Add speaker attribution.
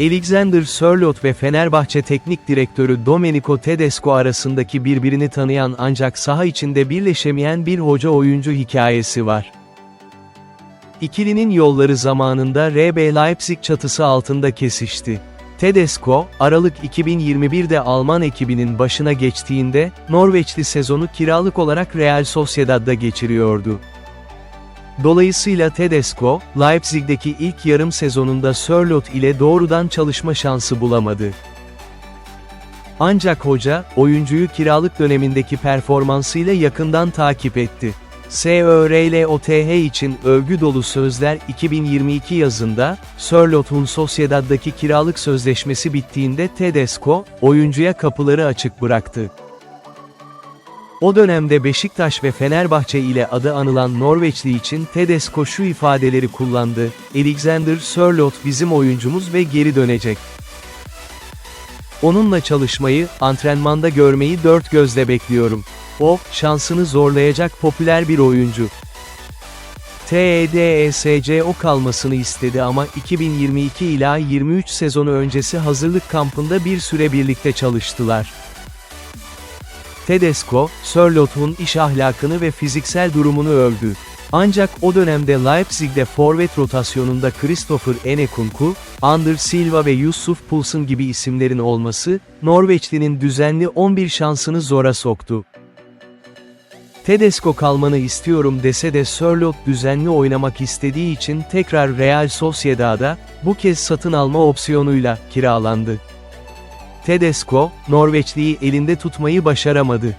Speaker 1: Alexander Sörloth ve Fenerbahçe Teknik Direktörü Domenico Tedesco arasındaki birbirini tanıyan ancak saha içinde birleşemeyen bir hoca-oyuncu hikayesi var. İkilinin yolları zamanında RB Leipzig çatısı altında kesişti. Tedesco, Aralık 2021'de Alman ekibinin başına geçtiğinde, Norveçli sezonu kiralık olarak Real Sociedad'da geçiriyordu. Dolayısıyla Tedesco, Leipzig'deki ilk yarım sezonunda Sörloth ile doğrudan çalışma şansı bulamadı. Ancak hoca, oyuncuyu kiralık dönemindeki performansıyla yakından takip etti. SÖRLOTH için övgü dolu sözler 2022 yazında, Sörloth'un Sociedad'daki kiralık sözleşmesi bittiğinde Tedesco, oyuncuya kapıları açık bıraktı. O dönemde Beşiktaş ve Fenerbahçe ile adı anılan Norveçli için Tedesco şu ifadeleri kullandı, Alexander Sörloth bizim oyuncumuz ve geri dönecek. Onunla çalışmayı, antrenmanda görmeyi dört gözle bekliyorum. O, şansını zorlayacak popüler bir oyuncu. E TEDESCO kalmasını istedi ama 2022 ila 23 sezonu öncesi hazırlık kampında bir süre birlikte çalıştılar. Tedesco, Sörloth'un iş ahlakını ve fiziksel durumunu övdü. Ancak o dönemde Leipzig'de forvet rotasyonunda Christopher Enekunku, Anders Silva ve Yusuf Poulsen gibi isimlerin olması, Norveçli'nin düzenli 11 şansını zora soktu. Tedesco kalmanı istiyorum dese de Sörloth düzenli oynamak istediği için tekrar Real Sociedad'a, bu kez satın alma opsiyonuyla, kiralandı. Tedesco, Norveçli'yi elinde tutmayı başaramadı.